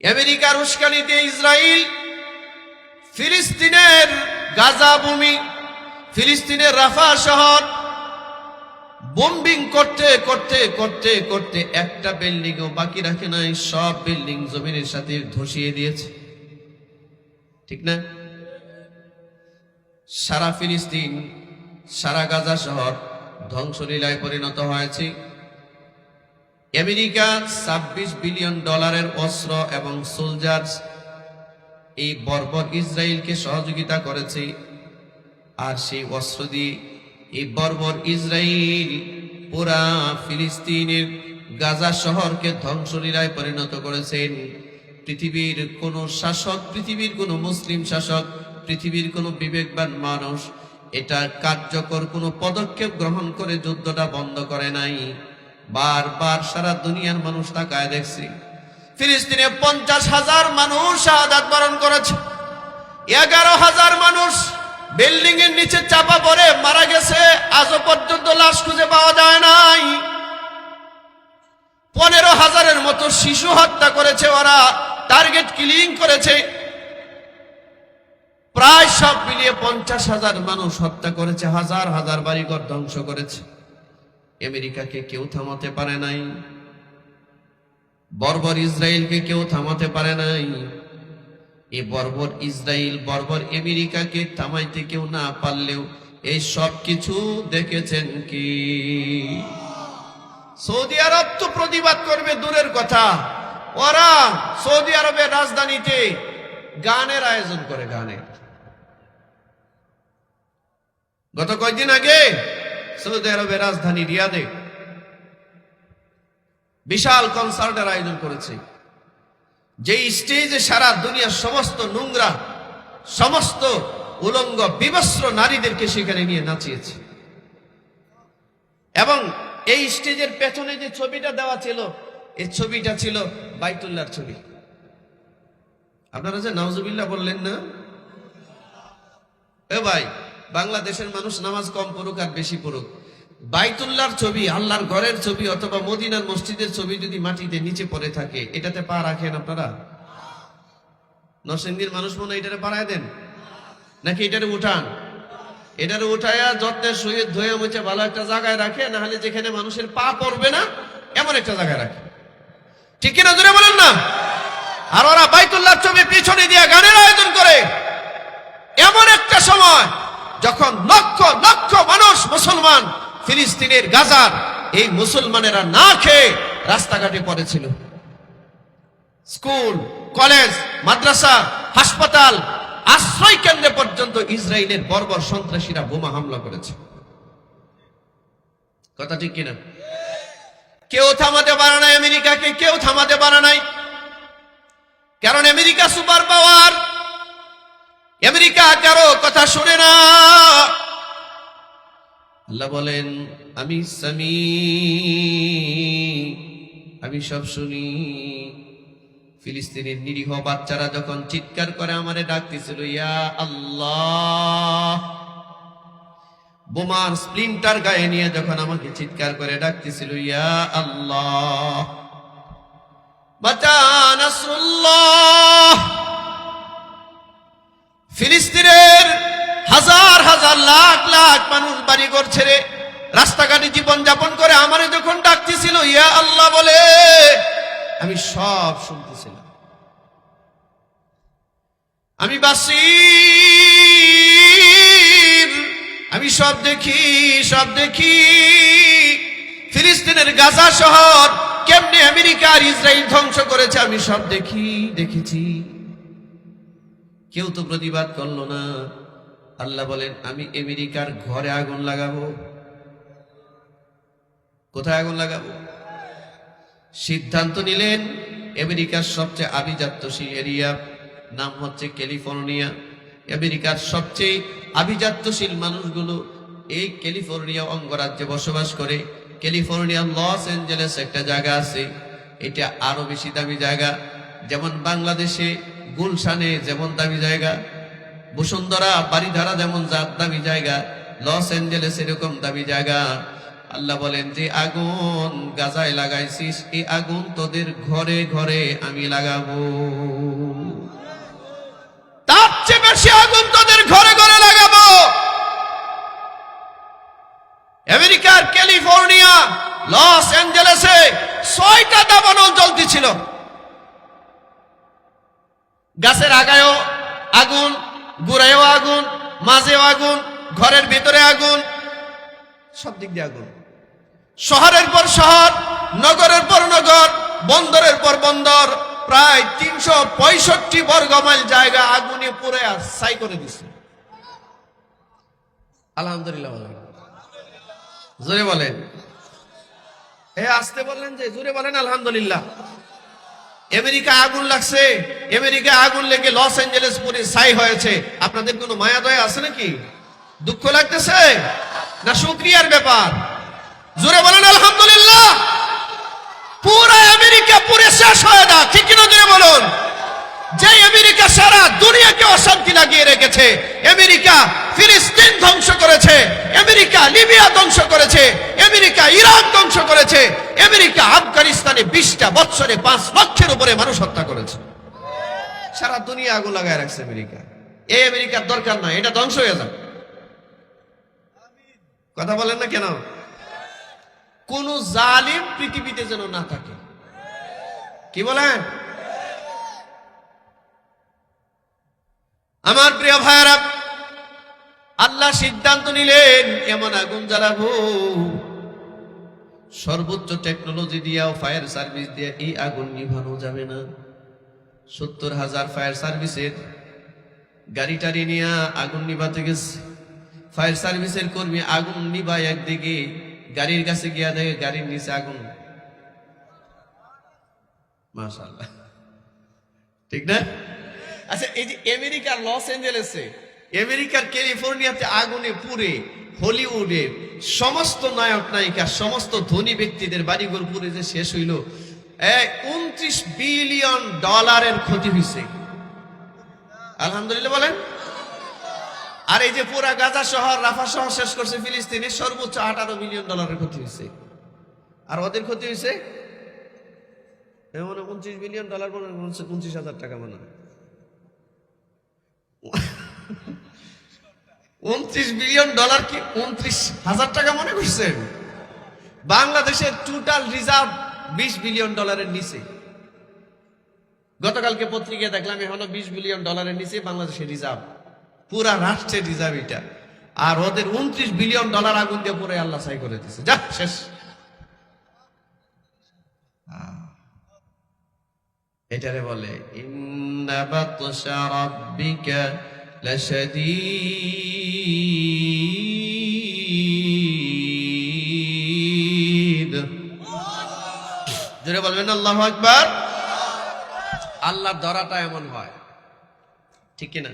আমেরিকার উস্কানিতে ইসরায়েল ফিলিস্তিনের গাজা ভূমি, ফিলিস্তিনের রাফা শহর বোম্বিং করতে করতে করতে করতে একটা বিল্ডিংও বাকি রাখে নাই, সব বিল্ডিং জমিনের সাথে ধসিয়ে দিয়েছে। ঠিক না? সারা ফিলিস্তিন, সারা গাজা শহর ধ্বংসলীলায় পরিণত হয়েছে। আমেরিকা ছাব্বিশ বিলিয়ন ডলারের অস্ত্র এবং সোলজার্স এই বর্বর ইসরায়েলকে সহযোগিতা করেছে। আর সেই অস্ত্র দিয়ে এই বর্বর ইসরায়েল পুরা ফিলিস্তিনের গাজা শহরকে ধ্বংসলীলায় পরিণত করেছেন। পৃথিবীর কোন শাসক, পৃথিবীর কোন মুসলিম শাসক, পৃথিবীর কোন বিবেকবান মানুষ এটা কার্যকর কোনো পদক্ষেপ গ্রহণ করে যুদ্ধটা বন্ধ করে নাই। বারবার সারা দুনিয়ার মানুষ তাকায় দেখছি। ফিলিস্তিনে পঞ্চাশ হাজার মানুষ শাহাদাত বরণ করেছে। এগারো হাজার মানুষ বিল্ডিং এর নিচে চাপা পড়ে মারা গেছে। আজও পর্যন্ত লাশ খুঁজে পাওয়া যায় নাই। পনেরো হাজারের মতো শিশু হত্যা করেছে ওরা, টার্গেট কিলিং করেছে। প্রায় সব মিলিয়ে পঞ্চাশ হাজার মানুষ হত্যা করেছে, হাজার হাজার বাড়িঘর ধ্বংস করেছে। আমেরিকাকে কেউ থামাতে পারে নাই। বর্বর ইসরায়েলকে কেউ থামাতে পারে নাই। এই বর্বর ইসরায়েল, বর্বর আমেরিকাকে থামাইতে কেউ না পারলেও এই সব কিছু দেখেছেন কি? সৌদি আরব তো প্রতিবাদ করবে, দূরের কথা। ওরা সৌদি আরবের রাজধানীতে গানের আয়োজন করে, গানের। গত কয়েকদিন আগে সৌদি আরবের রাজধানী রিয়াদে বিশাল কনসার্টের আয়োজন করেছে। যে স্টেজে সারা দুনিয়ার সমস্ত নোংরা, সমস্ত উলঙ্গ, বিবস্ত্র নারীদেরকে সেখানে নিয়ে নাচিয়েছে। এবং এই স্টেজের পেছনে যে ছবিটা দেওয়া ছিল এই ছবিটা ছিল বাইতুল্লাহর ছবি। আপনারা যে নাউজুবিল্লাহ বললেন না? এ ভাই বাংলাদেশের মানুষ নামাজ কম পড়ুক আর বেশি পড়ুক। বাইতুল্লাহর ছবি, আল্লাহর ঘরের ছবি অথবা মদিনার মসজিদের ছবি যদি মাটিতে নিচে পড়ে থাকে, এটাতে পা রাখেন আপনারা? নরসিংদীর মানুষ মনে এটারে পাড়ায় দেন। নাকি এটারে উঠান? এটারে উঠায়া যত্নের সহিত ধুয়ে মুছে ভালো একটা জায়গায় রাখে না হলে যেখানে মানুষের পা পড়বে না, এমন একটা জায়গায় রাখে। ঠিক কিনা জোরে বলেন না? আর ওরা বাইতুল্লাহর ছবি পিছনে দিয়ে গানের আয়োজন করে। এমন একটা সময় যখন লক্ষ লক্ষ মানুষ মুসলমান ফিলিস্তিনের গাজার এই মুসলমানেরা না খেয়ে রাস্তাঘাটে পড়েছিল। স্কুল, কলেজ, মাদ্রাসা, হাসপাতাল, আশ্রয় কেন্দ্রে পর্যন্ত ইসরায়েলের বর্বর সন্ত্রাসীরা বোমা হামলা করেছে। কথা ঠিক কিনা? কেউ থামাতে পারে নাই আমেরিকাকে, কেউ থামাতে পারে নাই। কারণ আমেরিকা সুপার পাওয়ার আমেরিকা কারও কথা শুনে না। আল্লাহ বলেন, আমি সামি, আমি সব শুনি। ফিলিস্তিনের নিরীহ বাচ্চারা যখন চিৎকার করে আমারে ডাকতেছিল, ইয়া আল্লাহ! বোমার স্প্লিন্টার গায়ে নিয়ে যখন আমাকে চিৎকার করে ডাকতেছিল, ইয়া আল্লাহ! বাঁচা নাসরুল্লাহ! ফিলিস্তিনের হাজার হাজার লাখ লাখ মানুষ বাড়ি ঘর ছেড়ে রাস্তাঘাটে জীবন যাপন করে আমারে যখন ডাকতেছিল, ইয়া আল্লাহ বলে, আমি সব শুনতেছিলাম। আমি বাসি আমি সব দেখি সব দেখি। ফিলিস্তিনের গাজা শহর, কেমনে আমেরিকা আর ইসরায়েল ধ্বংস করেছে, আমি সব দেখি, দেখেছি। কেউ তো প্রতিবাদ করল না। আল্লাহ বলেন, আমি আমেরিকার ঘরে আগুন লাগাবো। কোথায় আগুন লাগাবো? সিদ্ধান্ত নিলেন, আমেরিকার সবচেয়ে আভিজাত্যশীল এরিয়া, নাম হচ্ছে ক্যালিফোর্নিয়া। আমেরিকার সবচেয়ে আভিজাত্যশীল মানুষগুলো এই ক্যালিফোর্নিয়া অঙ্গরাজ্যে বসবাস করে। ক্যালিফোর্নিয়া, লস অ্যাঞ্জেলেস একটা জায়গা আছে। এটা আরও বেশি দামি জায়গা। যেমন বাংলাদেশে গুলশানে যেমন দামি জায়গা, বসুন্ধরা বাড়িধারা যেমন যার দামি জায়গা, লস অ্যাঞ্জেলেস এরকম দামি জায়গা। আল্লাহ বলেন, যে আগুন গাজায় লাগাইছিস এই আগুন তোদের ঘরে ঘরে আমি লাগাবো। তার চেয়ে বেশি আগুন তোদের ঘরে ঘরে লাগাবো। আমেরিকার ক্যালিফোর্নিয়া, লস অ্যাঞ্জেলেসে ছয়টা দাবানল জ্বলতেছিল। গাছের আগায়ও আগুন গুড়ায়ও আগুন মাঝেও আগুন ঘরের ভিতরে আগুন। সব দিক দিয়ে আগুন। শহরের পর শহর নগরের পর নগর বন্দরের পর বন্দর প্রায় তিনশো পঁয়ষট্টি বর্গ মাইল জায়গা আগুনে পুরে আর ছাই করে দিছে। আলহামদুলিল্লাহ বলেন। জোরে বলেন। এ আসতে বললেন যে জোরে বলেন আলহামদুলিল্লাহ। আমেরিকা আগুন লাগছে। আমেরিকা আগুন লেগে লস অ্যাঞ্জেলেস পুরে ছাই হয়েছে। আপনাদের কোনো মায়া দয়া আছে নাকি? দুঃখ লাগতেছে? না শুক্রিয়ার ব্যাপার। জোরে বলেন, আলহামদুলিল্লাহ। পুরা আমেরিকা পুরে শেষ হয়ে না ঠিক কিনা জোরে বলুন যে আমেরিকা সারা দুনিয়াকে অশান্তি লাগিয়ে রেখেছে। আমেরিকা ফিলিস্তিন ধ্বংস করেছে। আমেরিকা লিবিয়া ধ্বংস করেছে। আমেরিকা ইরাক ধ্বংস করেছে। আমেরিকা আফগানিস্তানে বিশটা বছরে পাঁচ লক্ষের উপরে মানুষ হত্যা করেছে। সারা দুনিয়া আগুন লাগায় রাখছে আমেরিকা। এই আমেরিকার দরকার নয় এটা ধ্বংস হয়ে যাবে। কথা বলেন না কেন? কোন জালিম পৃথিবীতে যেন না থাকে। কি বলেন? আমার প্রিয় ভাইয়ারা, আল্লাহ সিদ্ধান্ত নিলেন, এমন আগুন জ্বালাবো। সর্বোচ্চ টেকনোলজি দিয়াও ফায়ার সার্ভিস দিয়ে এই আগুন নিভানো যাবে না। সত্তর হাজার ফায়ার সার্ভিসের গাড়ি টাড়ি নিয়ে আগুন নিভাতে গেছে। ফায়ার সার্ভিসের কর্মী আগুন নিভায় একদিকে, গাড়ির কাছে গিয়া দেখে গাড়ির নিচে আগুন। মাশাল্লাহ ঠিক না? আচ্ছা এই যে আমেরিকার লস অ্যাঞ্জেলেসে, আমেরিকার ক্যালিফোর্নিয়াতে আগুনে পুড়ে হলিউডে সমস্ত নায়ক নায়িকা, সমস্ত ধনী ব্যক্তিদের বাড়িঘর পুড়ে যে শেষ হইল উনত্রিশ বিলিয়ন ডলারের ক্ষতি হয়েছে আলহামদুলিল্লাহ বলেন। আর এই যে পুরা গাজা শহর, রাফা শহর শেষ করছে ফিলিস্তিনের সর্বোচ্চ আঠারো মিলিয়ন ডলারের ক্ষতি হয়েছে আর ওদের ক্ষতি হয়েছে উনত্রিশ বিলিয়ন ডলার মনে উনত্রিশ হাজার টাকা মনে হয়। উনত্রিশ বিলিয়ন ডলার কি উনত্রিশ হাজার টাকা মনে করছেন? বাংলাদেশের টোটাল রিজার্ভ বিশ বিলিয়ন ডলারের নিচে। গতকালকে পত্রিকায় দেখলাম, এখনও বিশ বিলিয়ন ডলারের নিচে বাংলাদেশের রিজার্ভ পুরা রাষ্ট্রের রিজার্ভ এটা। আর ওদের উনত্রিশ বিলিয়ন ডলার আগুন দিয়ে পুরো আল্লাহ সাই করে দিছে। যা, শেষ। এটারে বলে রাব্বিকা লাশাদীদ জোরে বলবেন আল্লাহু আকবার আল্লাহর ধরাটা এমন হয় ঠিক কিনা